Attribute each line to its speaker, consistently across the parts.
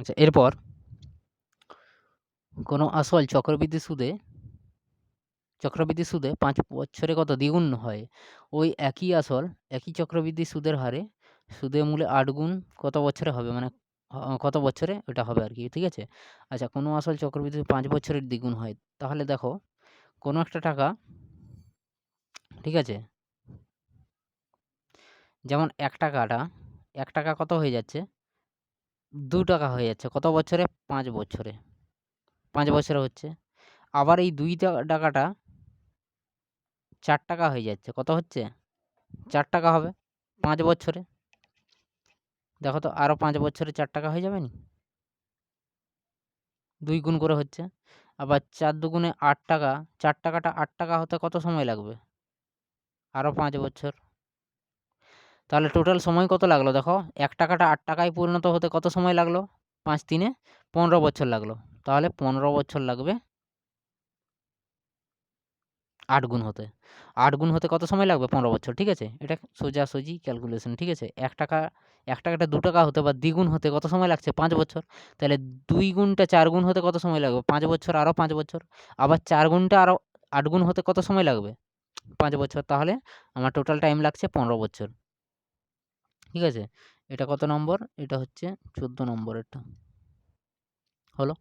Speaker 1: আচ্ছা এরপর কোনো আসল চক্রবৃদ্ধি সুদে চক্রবৃদ্ধি সুদে পাঁচ বছরে কত দ্বিগুণ হয়? ওই একই আসল, একই চক্রবৃদ্ধি সুদের হারে, সুদের মূলে আট গুণ কত বছরে হবে? মানে কত বছরে ওটা হবে আর কি, ঠিক আছে? আচ্ছা কোনো আসল চক্রবৃদ্ধি পাঁচ বছরের দ্বিগুণ হয়, তাহলে দেখো কোনো একটা টাকা, ঠিক আছে? যেমন এক টাকাটা, এক টাকা কত হয়ে যাচ্ছে? দু টাকা হয়ে যাচ্ছে। কত বছরে? পাঁচ বছরে। পাঁচ বছরে হচ্ছে। আবার এই দুই টাকাটা চার টাকা হয়ে যাচ্ছে। কত হচ্ছে? চার টাকা হবে। পাঁচ বছরে। দেখো তো আরও পাঁচ বছরে চার টাকা হয়ে যাবে নি? দুই গুণ করে হচ্ছে। আবার চার দুগুণে আট টাকা, চার টাকাটা আট টাকা হতে কত সময় লাগবে? আরও পাঁচ বছর। তাহলে টোটাল সময় কত লাগল? দেখো, এক টাকাটা আট টাকায় পরিণত হতে কত সময় লাগল? পাঁচ তিনে পনেরো বছর লাগল। তাহলে পনেরো বছর লাগবে আট গুণ হতে। আট গুণ হতে কত সময় লাগবে? পনেরো বছর, ঠিক আছে? এটা সোজাসুজি ক্যালকুলেশন ঠিক আছে? এক টাকা, এক টাকাটা দু টাকা হতে বা দ্বিগুণ হতে কত সময় লাগছে? পাঁচ বছর। তাহলে দুই গুণটা চার গুণ হতে কত সময় লাগবে? পাঁচ বছর আরও পাঁচ বছর। আবার চার গুণটা আরও আট গুণ হতে কত সময় লাগবে? পাঁচ বছর। তাহলে আমার টোটাল টাইম লাগছে পনেরো বছর। ঠিক আছে? এটা কত নম্বর? এটা হচ্ছে চোদ্দ নম্বরেরটা হলো?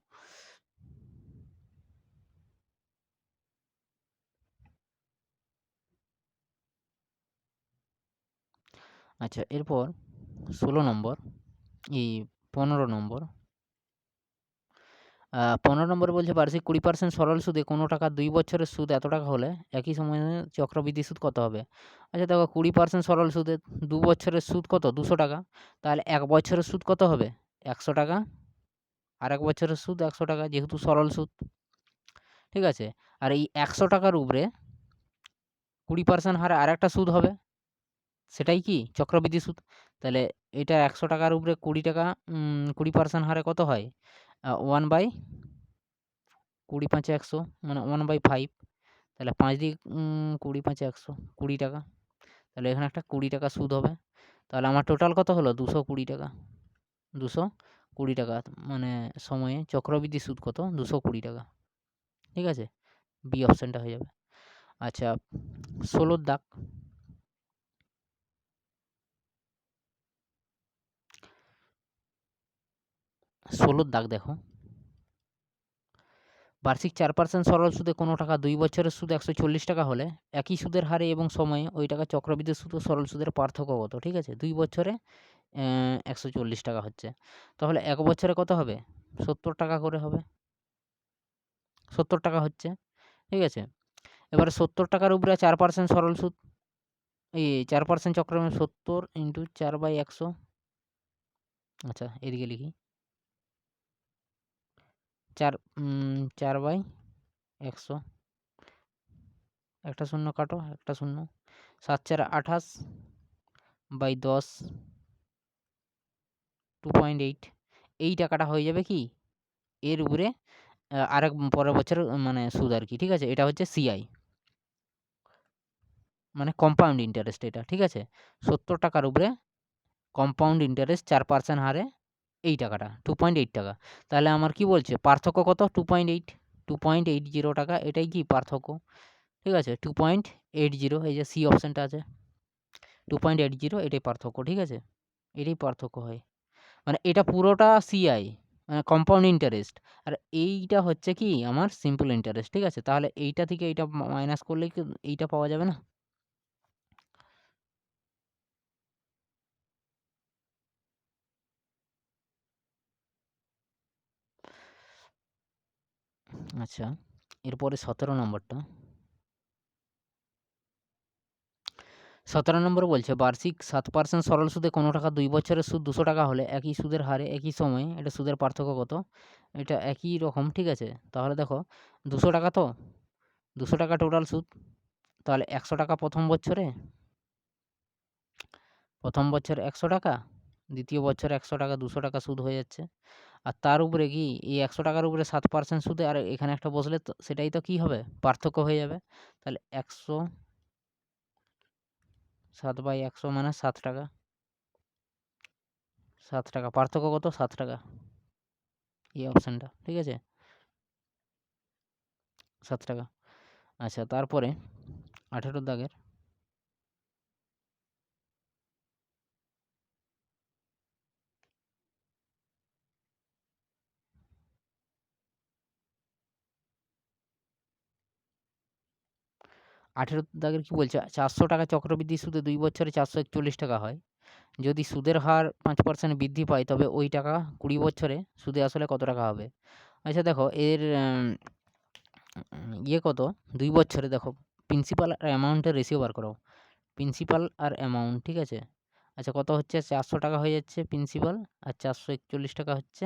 Speaker 1: আচ্ছা এরপর ষোলো নম্বর, এই পনেরো নম্বর পনেরো নম্বরে বলছে বার্ষিক কুড়ি পার্সেন্ট সরল সুদে কোনো টাকা দুই বছরের সুদ এত টাকা হলে একই সময়ে চক্রবৃদ্ধি সুদ কত হবে? আচ্ছা দেখো, কুড়ি পার্সেন্ট সরল সুদে দু বছরের সুদ কত? দুশো টাকা। তাহলে এক বছরের সুদ কত হবে? একশো টাকা। আর এক বছরের সুদ একশো টাকা, যেহেতু সরল সুদ। ঠিক আছে? আর এই একশো টাকার উপরে কুড়ি পার্সেন্ট হারে আর একটা সুদ হবে। সেটাই কি? চক্রবৃদ্ধি সুদ। তাহলে এটা একশো টাকার উপরে কুড়ি টাকা কুড়ি পার্সেন্ট হারে কত হয়? ওয়ান বাই কুড়ি পাঁচে একশো মানে ওয়ান বাই ফাইভ তাহলে পাঁচ দিক কুড়ি পাঁচে একশো, কুড়ি টাকা। তাহলে এখানে একটা কুড়ি টাকা সুদ হবে। তাহলে আমার টোটাল কত হলো? দুশো কুড়ি টাকা। দুশো কুড়ি টাকা মানে সময়ে চক্রবৃদ্ধি সুদ কত? দুশো কুড়ি টাকা। ঠিক আছে? বি অপশানটা হয়ে যাবে। আচ্ছা ষোলোর দাগ। ষোলোর দাগ দেখো। বার্ষিক চার পার্সেন্ট সরল সুদে কোনো টাকা দুই বছরের সুদ একশো চল্লিশ টাকা হলে একই সুদের হারে এবং সময়ে ওই টাকা চক্রবৃদ্ধি সুদ ও সরল সুদের পার্থক্য কত? ঠিক আছে? দুই বছরে একশো চল্লিশ টাকা হচ্ছে। তাহলে এক বছরে কত হবে? সত্তর টাকা করে হবে। সত্তর টাকা হচ্ছে। ঠিক আছে? এবারে সত্তর টাকার উপরে চার পার্সেন্ট সরল সুদ। এই চার পার্সেন্ট চক্র সত্তর ইন্টু চার বাই একশো। আচ্ছা এদিকে লিখি। চার চার বাই একশো। একটা শূন্য কাটো, একটা শূন্য। সাত চার আঠাশ বাই দশ টু পয়েন্ট এইট এই টাকাটা হয়ে যাবে কি? এর উপরে আরেক পরের বছর মানে সুদ আর কি, ঠিক আছে? এটা হচ্ছে সিআই মানে কম্পাউন্ড ইন্টারেস্ট এটা, ঠিক আছে? সত্তর টাকার উপরে কম্পাউন্ড ইন্টারেস্ট চার পার্সেন্ট হারে এই টাকাটা টু পয়েন্ট এইট টাকা। তাহলে আমার কি বলছে? পার্থক্য কত? Two point eight two point eight zero টাকা, এটাই কি পার্থক্য? ঠিক আছে? টু পয়েন্ট এইট জিরো এই যে সি অপশানটা আছে। টু পয়েন্ট এইট জিরো এটাই পার্থক্য, ঠিক আছে? এটাই পার্থক্য হয়। মানে এটা পুরোটা সিআই মানে কম্পাউন্ড ইন্টারেস্ট আর এইটা হচ্ছে কি? আমার সিম্পল ইন্টারেস্ট ঠিক আছে? তাহলে এইটা থেকে এইটা মাইনাস করলে কি এইটা পাওয়া যাবে না? আচ্ছা এরপরে সতেরো নম্বরটা। সতেরো নম্বর বলছে, বার্ষিক সাত পার্সেন্ট সরল সুদে কোনো টাকা দুই বছরের সুদ দুশো টাকা হলে একই সুদের হারে একই সময়ে এটা সুদের পার্থক্য কত? এটা একই রকম, ঠিক আছে? তাহলে দেখো, দুশো টাকা তো? দুশো টাকা টোটাল সুদ। তাহলে একশো টাকা প্রথম বছরে? প্রথম বছর একশো টাকা, দ্বিতীয় বছর একশো টাকা, দুশো টাকা সুদ হয়ে যাচ্ছে। আর তার উপরে কি এই একশো টাকার উপরে সাত পার্সেন্ট সুদে আর এখানে একটা বসলে তো সেটাই তো কী হবে? পার্থক্য হয়ে যাবে। তাহলে একশো সাত বাই একশো মানে সাত টাকা। সাত টাকা। পার্থক্য কত? সাত টাকা। এই অপশানটা ঠিক আছে? সাত টাকা। আচ্ছা তারপরে আঠেরোর দাগের আঠেরো দাগের কী বলছে? চারশো টাকা চক্রবৃদ্ধি সুদে দুই বছরে চারশো একচল্লিশ টাকা হয়। যদি সুদের হার পাঁচ পার্সেন্ট বৃদ্ধি পায়, তবে ওই টাকা কুড়ি বছরে সুদে আসলে কত টাকা হবে? আচ্ছা দেখো, এর ইয়ে কত? দুই বছরে দেখো প্রিন্সিপাল আর অ্যামাউন্টের রেশিও বার করো। প্রিন্সিপাল আর অ্যামাউন্ট ঠিক আছে? আচ্ছা কত হচ্ছে? চারশো টাকা হয়ে যাচ্ছে প্রিন্সিপাল আর চারশো একচল্লিশ টাকা হচ্ছে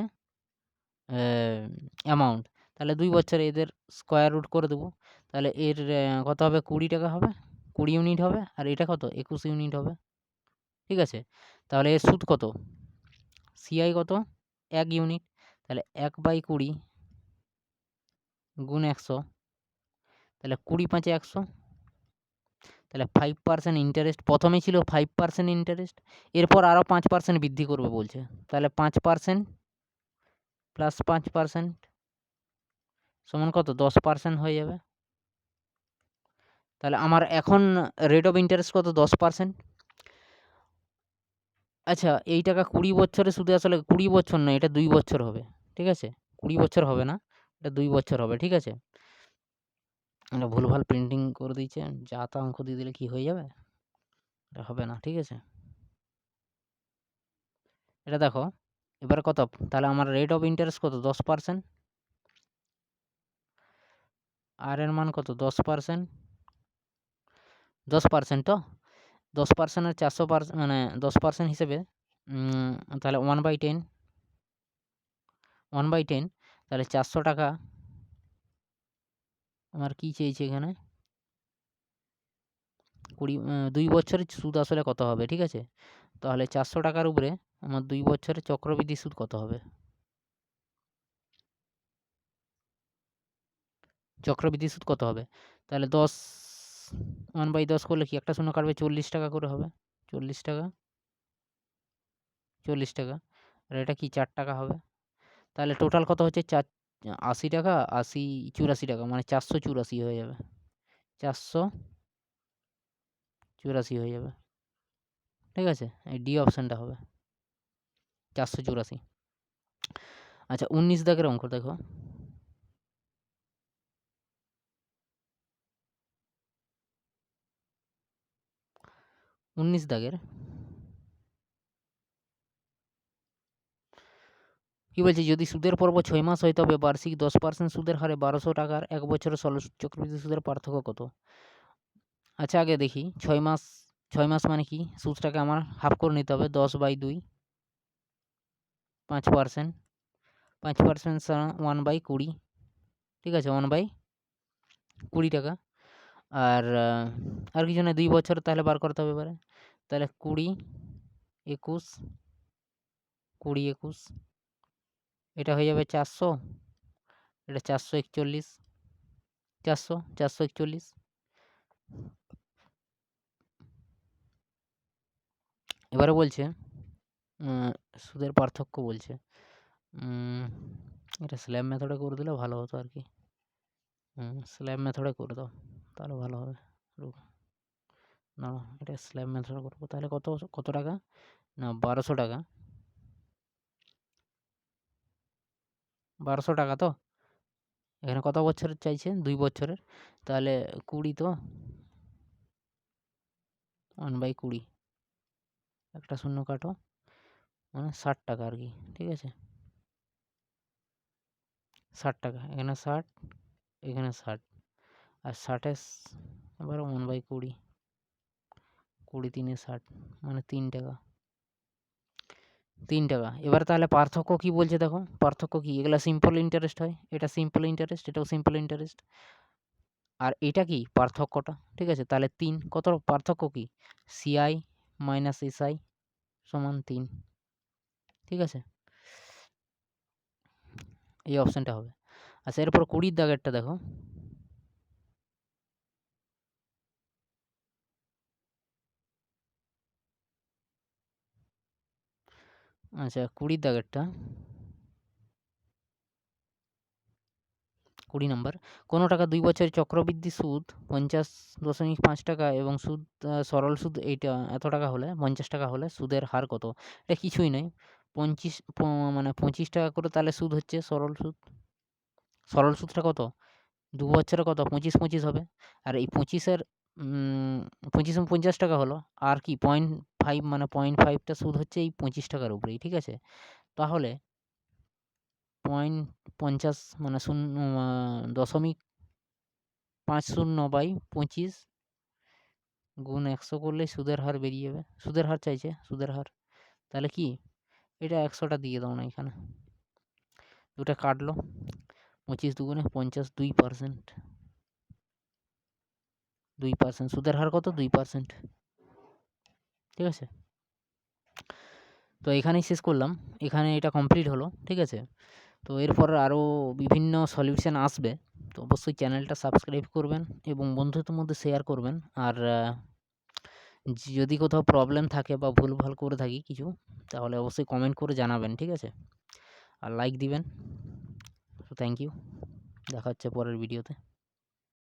Speaker 1: অ্যামাউন্ট তাহলে দুই বছরে এদের স্কোয়ার রুট করে দেবো। তাহলে এর কত হবে? কুড়ি টাকা হবে। কুড়ি ইউনিট হবে। আর এটা কত? একুশ ইউনিট হবে। ঠিক আছে? তাহলে এর সুদ কত? সিআই কত? এক ইউনিট তাহলে এক বাই কুড়ি গুণ একশো। তাহলে কুড়ি পাঁচে একশো। তাহলে ফাইভ পার্সেন্ট ইন্টারেস্ট প্রথমে ছিল ফাইভ পার্সেন্ট ইন্টারেস্ট এরপর আরও পাঁচ পার্সেন্ট বৃদ্ধি করবে বলছে। তাহলে পাঁচ পার্সেন্ট প্লাস পাঁচ পার্সেন্ট সমান কত? দশ পার্সেন্ট হয়ে যাবে। তাহলে আমার এখন রেট অফ ইন্টারেস্ট কত? দশ পার্সেন্ট আচ্ছা এই টাকা কুড়ি বছরে সুদে আসলে কুড়ি বছর না এটা দুই বছর হবে, ঠিক আছে? কুড়ি বছর হবে না, এটা দুই বছর হবে, ঠিক আছে? এটা ভুলভাল প্রিন্টিং করে দিয়েছে, যা তা অঙ্ক দিয়ে দিলে কি হয়ে যাবে? এটা হবে না, ঠিক আছে? এটা দেখো, এবার কত? তাহলে আমার রেট অফ ইন্টারেস্ট কত? দশ পার্সেন্ট আর এর মান কত? দশ পার্সেন্ট দশ পার্সেন্ট তো? দশ পার্সেন্টের চারশো পার্সেন্ট মানে দশ পার্সেন্ট হিসেবে তাহলে one by ten one by ten তাহলে চারশো টাকা। আমার কী চেয়েছে এখানে? কুড়ি দুই বছরের সুদ আসলে কত হবে? ঠিক আছে? তাহলে চারশো টাকার উপরে আমার দুই বছরের চক্রবৃদ্ধি সুদ কত হবে? চক্রবৃদ্ধি সুদ কত হবে? তাহলে দশ ওয়ান বাই দশ করলে কি? একটা শূন্য কাটবে চল্লিশ টাকা করে হবে। চল্লিশ টাকা। চল্লিশ টাকা। আর এটা কি? চার টাকা হবে। তাহলে টোটাল কত হচ্ছে? চার আশি টাকা আশি চুরাশি টাকা। মানে চারশো চুরাশি হয়ে যাবে। চারশো চুরাশি হয়ে যাবে। ঠিক আছে? এই ডি অপশানটা হবে। চারশো চুরাশি। আচ্ছা উনিশ দাগের অঙ্ক দেখো। উনিশ দাগের। কি বলছে, যদি সুদের পর্ব ছয় মাস হয়, তবে বার্ষিক দশ পার্সেন্ট সুদের হারে বারোশো টাকার এক বছরের ষোলো চক্রবৃদ্ধি সুদের পার্থক্য কত? আচ্ছা আগে দেখি। ছয় মাস ছয় মাস মানে কি? সুদটাকে আমার হাফ করে নিতে হবে, দশ বাই দুই। পাঁচ পার্সেন্ট। পাঁচ পার্সেন্ট ওয়ান বাই কুড়ি। ঠিক আছে ওয়ান বাই কুড়ি টাকা। আর আর কিছু না দুই বছর তাহলে বার করতে হবে এবারে। তাহলে কুড়ি, একুশ কুড়ি, একুশ। এটা হয়ে যাবে চারশো। এটা চারশো একচল্লিশ। চারশো চারশো একচল্লিশ। এবারে বলছে সুদের পার্থক্য বলছে এটা স্ল্যাব মেথডে করে দিলে ভালো হতো আর কি। স্ল্যাব মেথডে করে দাও। তাহলে ভালো হবে। না, এটা স্ল্যাব মেথডে করব। তাহলে কত কত টাকা? না, বারোশো টাকা। বারোশো টাকা তো? এখানে কত বছরের চাইছে দুই বছরের। তাহলে কুড়ি তো? ওয়ান বাই কুড়ি। একটা শূন্য কাটো। মানে ষাট টাকা আর কি, ঠিক আছে? ষাট টাকা, এখানে ষাট এখানে ষাট। আর ষাটে এবার ওয়ান বাই কুড়ি। কুড়ি তিনে ষাট মানে তিন টাকা। তিন টাকা। এবার তাহলে পার্থক্য কী বলছে দেখো? পার্থক্য কী? এগুলো সিম্পল ইন্টারেস্ট হয়, এটা সিম্পল ইন্টারেস্ট এটাও সিম্পল ইন্টারেস্ট আর এটা কি? পার্থক্যটা, ঠিক আছে? তাহলে তিন, কত? পার্থক্য কি? সিআই মাইনাস এসআই সমান তিন, ঠিক আছে? এই অপশানটা হবে। আচ্ছা এরপর কুড়ির দাগেরটা দেখো। আচ্ছা কুড়ির দাগেরটা। কুড়ি নম্বর। কোনো টাকা দুই বছরের চক্রবৃদ্ধি সুদ পঞ্চাশ দশমিক পাঁচ টাকা এবং সুদ সরল সুদ এইটা এত টাকা হলে, পঞ্চাশ টাকা হলে সুদের হার কত? এটা কিছুই নয়। পঁচিশ মানে পঁচিশ টাকা করে তাহলে সুদ হচ্ছে সরল সুদ। সরল সুদটা কত? দু বছরে কত? পঁচিশ পঁচিশ হবে। আর এই পঁচিশের পঁচিশ পঞ্চাশ টাকা হলো। আর কি? পয়েন্ট ফাইভ মানে পয়েন্ট ফাইভটা সুদ হচ্ছে এই পঁচিশ টাকার উপরেই, ঠিক আছে? তাহলে পয়েন্ট পঞ্চাশ মানে শূন্য দশমিক পাঁচ শূন্য বাই পঁচিশ গুণ একশো করলেই সুদের হার বেরিয়ে যাবে। সুদের হার চাইছে, সুদের হার। তাহলে কি? এটা একশোটা দিয়ে দাও না এখানে। দুটা কাটলো, পঁচিশ দুগুণে পঞ্চাশ দুই পার্সেন্ট দুই পার্সেন্ট সুদের হার কত? দুই পার্সেন্ট ঠিক আছে? তো এখানেই শেষ করলাম। এখানে এটা কমপ্লিট হলো, ঠিক আছে? তো এরপর আরও বিভিন্ন সলিউশন আসবে। তো অবশ্যই চ্যানেলটা সাবস্ক্রাইব করবেন এবং বন্ধুদের মধ্যে শেয়ার করবেন। আর যদি কোথাও প্রবলেম থাকে বা ভুলভাল করে থাকি কিছু, তাহলে অবশ্যই কমেন্ট করে জানাবেন, ঠিক আছে? আর লাইক দিবেন। তো থ্যাংক ইউ দেখা হচ্ছে পরের ভিডিওতে